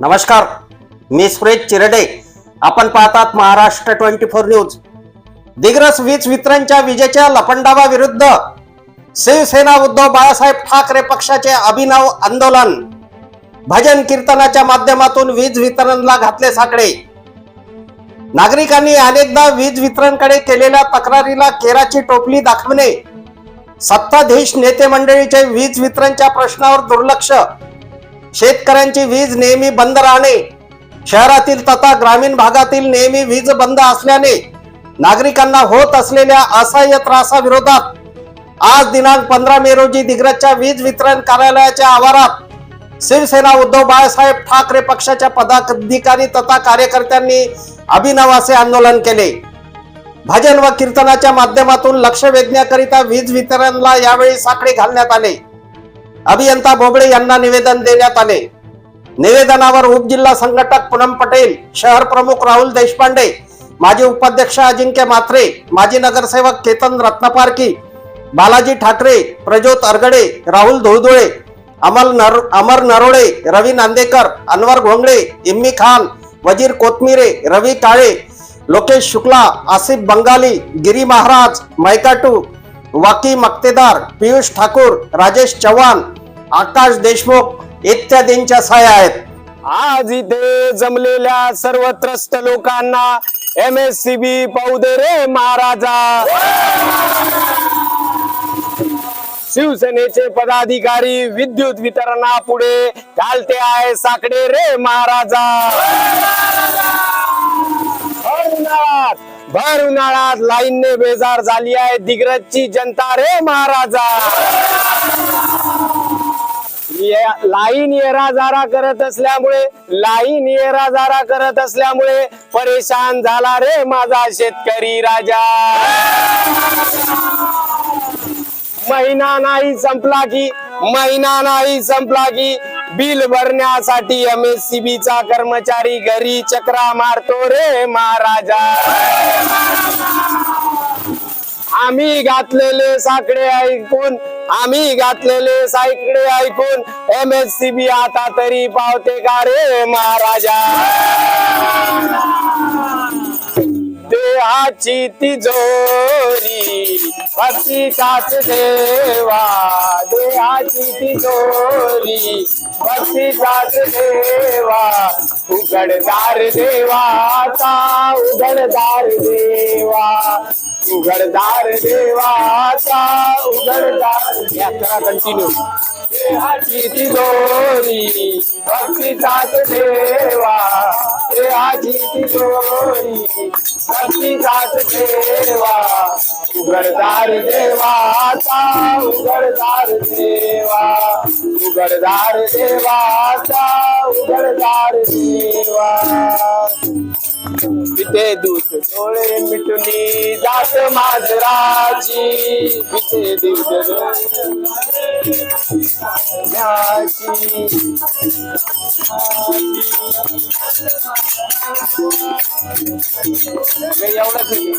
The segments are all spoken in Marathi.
नमस्कार मी सुरेश चिरडे. आपण पाहतात Maharashtra twenty four news. Digras वीज वितरणच्या विजेच्या लपंडावा विरुद्ध शिवसेना उद्धव बाळासाहेब ठाकरे पक्षाचे अभिनव आंदोलन. भजन कीर्तनाच्या माध्यमातून वीज वितरणला घातले साकडे. नागरिकांनी अनेकदा वीज वितरणकडे केलेल्या तक्रारीला केराची टोपली दाखवणे. सत्ताधीश नेते मंडळीचे वीज वितरणच्या प्रश्नावर दुर्लक्ष शेतकऱ्यांची वीज नेहमी बंद राहणे शहरातील तथा ग्रामीण भागातील नेहमी वीज बंद असल्याने नागरिकांना होत असलेल्या असह्य त्रासाविरोधात आज दिनांक पंधरा मे रोजी दिग्रजच्या वीज वितरण कार्यालयाच्या आवारात शिवसेना उद्धव बाळासाहेब ठाकरे पक्षाच्या पदाधिकारी तथा कार्यकर्त्यांनी अभिनव असे आंदोलन केले. भजन व कीर्तनाच्या माध्यमातून लक्ष वेधण्याकरिता वीज वितरणला यावेळी साखळी घालण्यात आले. अभियंता बोबडे यांना निवेदन देण्यात आले. निवेदनावर उपजिल्हा संघटक पूनम पटेल शहर प्रमुख राहुल देशपांडे माजी उपाध्यक्ष अजिंक्य मात्रे माजी नगरसेवक केतन रत्नपारकी बालाजी ठाकरे प्रज्योत अरगडे राहुल धुळधुळे अमल नर अमर नरोळे रवी नांदेकर अनवर घोंगडे इम्मी खान वजीर कोथमिरे रवी काळे लोकेश शुक्ला आसिफ बंगाली गिरी महाराज मैकाटू वाकी मक्तेदार पियुष ठाकूर राजेश चव्हाण आकाश देशमुख इत्यादींच्या साया आहेत. आज इथे जमलेल्या सर्व त्रस्त लोकांना एम एस सी बी पाहू दे रे महाराजा. शिवसेनेचे पदाधिकारी विद्युत वितरणा पुढे घालते आहे साकडे रे महाराजा. भर उन्हाळ्यात भर उन्हाळ्यात लाईनने बेजार झाली आहे दिग्रजची जनता रे महाराजा. लाईन येरा जारा करत असल्यामुळे लाईन येरा जारा करत असल्यामुळे परेशान झाला रे माझा शेतकरी राजा. महिना नाही संपला की महिना नाही संपला की बिल भरण्यासाठी एम एस सी बी चा कर्मचारी घरी चक्रा मारतो रे महाराजा. आम्ही घातलेले साकडे ऐकून आम्ही घातलेले साकडे ऐकून एम एस सी बी आता तरी पावते का रे महाराजा? देहाची तिजोरी भक्तीचाच देवा देहाची तिजोरी भक्तीचाच देवा उघडदार देवाचा उघडदार देवा. उघडदार देवाचा उघडदार कंटिन्यू देहाची तिजोरी भक्तीचाच देवा. देहाची तिजोरी भक्तीचाच देवा. उघडदार देवाचा उघडदार देवा उघडदार देवाचा उघडदार देवा. पिते दूध डोळे मिटुनी जात माझराची पिते दूध डोळ्याची एवढंच आहे.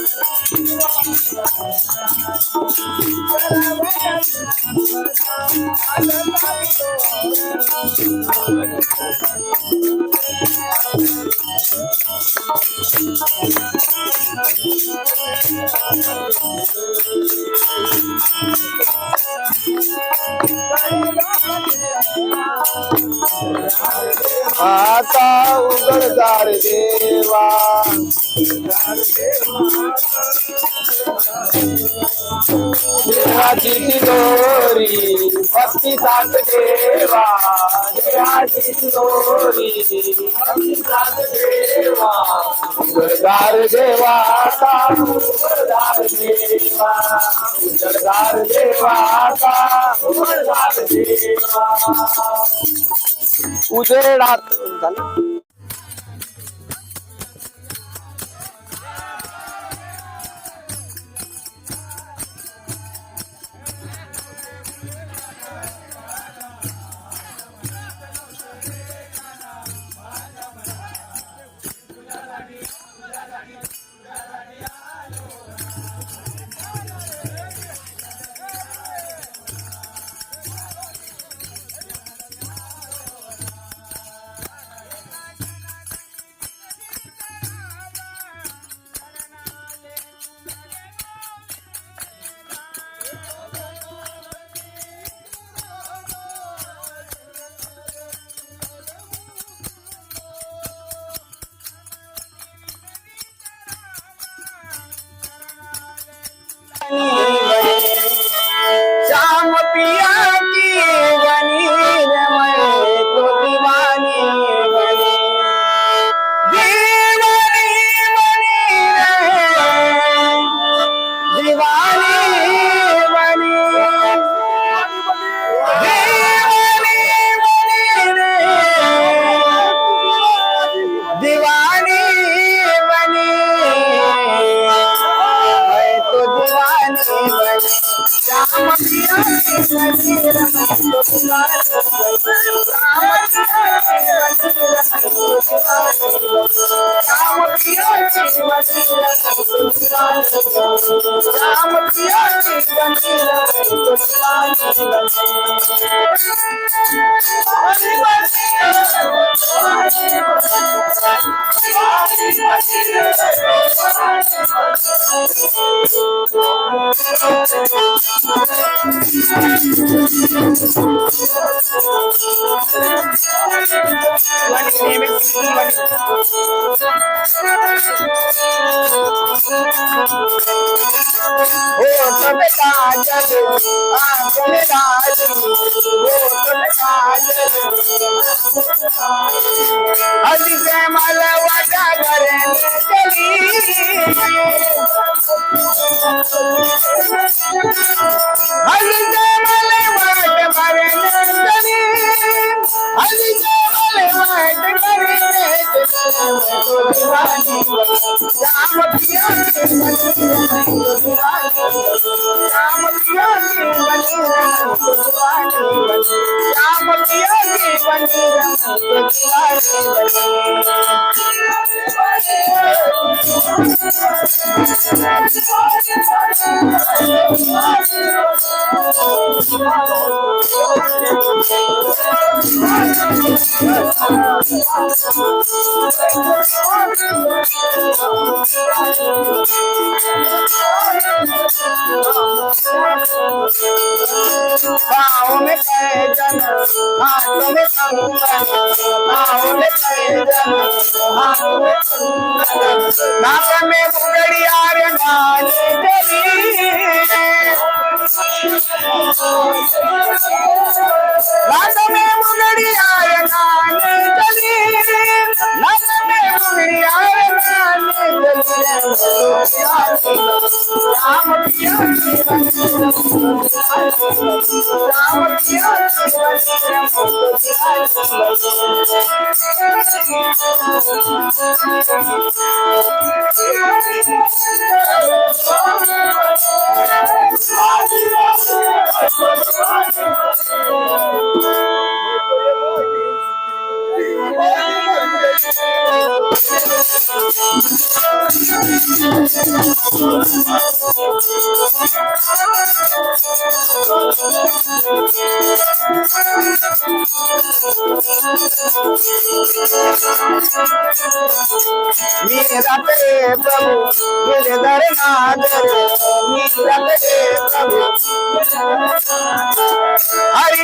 आता उघडदार देवा. देवाची तिजोरी भक्ती सात देवा देवाची तिजोरी भक्ती साथ देवा. उघडदार देवा देवा. उघडदार देवा आता देवा. उजेडात झालं? I'm Lord, Mere dare prabhu, mere dare naadar, mere dare prabhu. Hari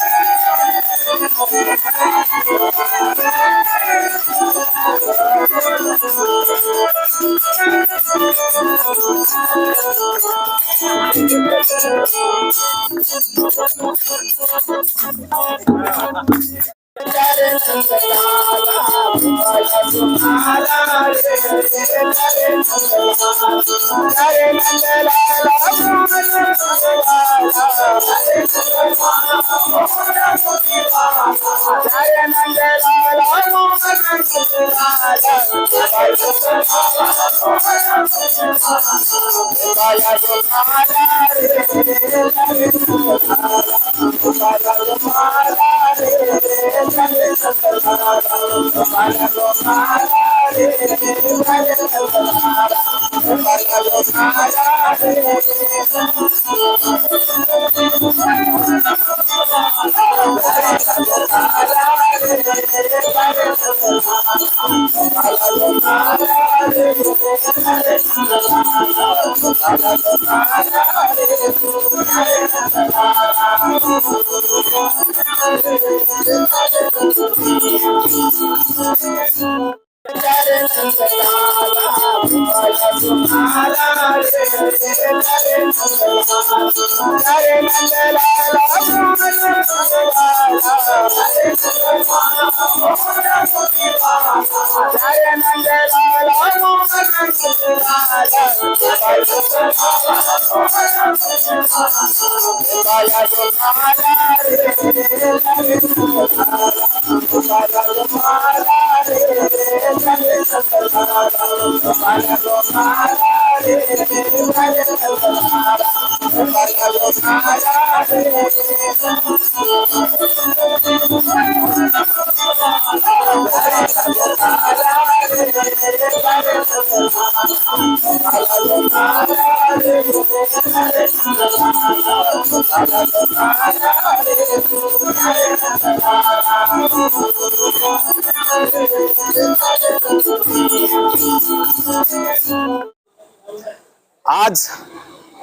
Bye. Bye.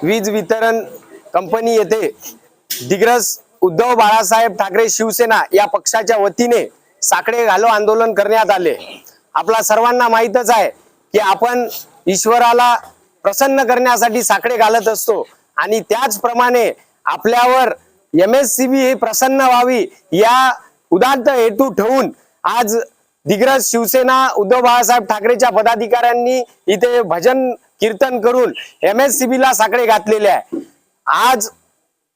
वीज वितरण कंपनी येथे दिग्रस उद्धव बाळासाहेब ठाकरे शिवसेना या पक्षाच्या वतीने साकडे घालो आंदोलन करण्यात आले. आपला सर्वांना माहीतच आहे की आपण ईश्वराला प्रसन्न करण्यासाठी साकडे घालत असतो आणि त्याचप्रमाणे आपल्यावर एम एस सी बी ही प्रसन्न व्हावी या उदात्त हेतू ठेवून आज दिग्रस शिवसेना उद्धव बाळासाहेब ठाकरेच्या पदाधिकाऱ्यांनी इथे भजन कीर्तन करून एम एस सी बी ला साकडे घातलेले आहे. आज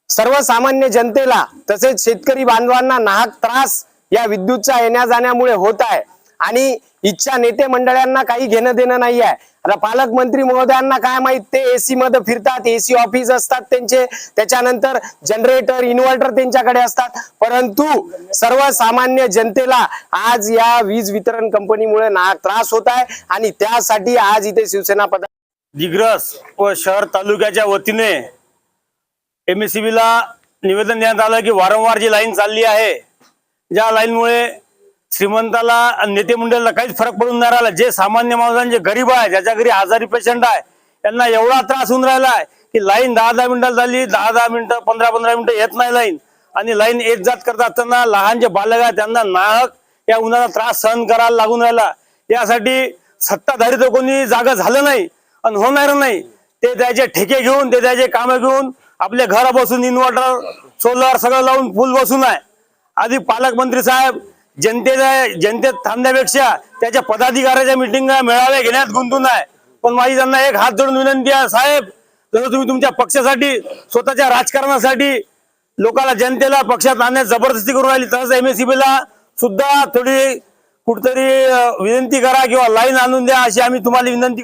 सर्वसामान्य जनतेला तसेच शेतकरी बांधवांना नाहक त्रास या विद्युतच्या येण्या जाण्यामुळे होत आहे. आणि इच्छा नेते मंडळांना काही घेणं देणं नाही आहे. आता पालकमंत्री महोदयांना काय माहीत ते एसी मध्ये फिरतात एसी ऑफिस असतात त्यांचे. त्याच्यानंतर जनरेटर इन्व्हर्टर त्यांच्याकडे असतात. परंतु सर्वसामान्य जनतेला आज या वीज वितरण कंपनीमुळे नाहक त्रास होत आहे. आणि त्यासाठी आज इथे शिवसेना पदा दिग्रस व शहर तालुक्याच्या वतीने एम एस ला निवेदन देण्यात आलं की वारंवार जी लाईन चालली आहे ज्या लाईनमुळे श्रीमंताला आणि नेते मंडळाला काहीच फरक पडून नाही राहिला. जे सामान्य माणसांचे गरीब आहे ज्याच्या घरी आजारी पेशंट आहे त्यांना एवढा त्रास होऊन राहिला आहे की लाईन दहा दहा मिनिटाला झाली दहा दहा मिनिटं पंधरा पंधरा मिनिटं येत नाही लाईन. आणि लाईन येत जात करत असताना लहान जे बालक आहे त्यांना नाहक या उन्हाचा त्रास सहन करायला लागून राहिला. यासाठी सत्ताधारी तर कोणी जागा झालं नाही. आणि होणार नाही. ते त्याचे ठेके घेऊन ते त्याचे कामं घेऊन आपल्या घर बसून इन्व्हर्टर सोलर सगळं लावून फुल बसून आहे. आधी पालकमंत्री साहेब जनतेच्या जनतेत थांबण्यापेक्षा त्याच्या पदाधिकाऱ्याच्या मिटिंग मेळावे घेण्यात गुंतून आहे. पण माझी त्यांना एक हात जोडून विनंती आहे साहेब जसं तुम्ही तुमच्या पक्षासाठी स्वतःच्या राजकारणासाठी लोकांना जनतेला पक्षात आणण्यात जबरदस्ती करून राहिली तसंच एम एस ला सुद्धा थोडी कुठतरी विनंती करा किंवा लाईन आणून द्या अशी आम्ही तुम्हाला विनंती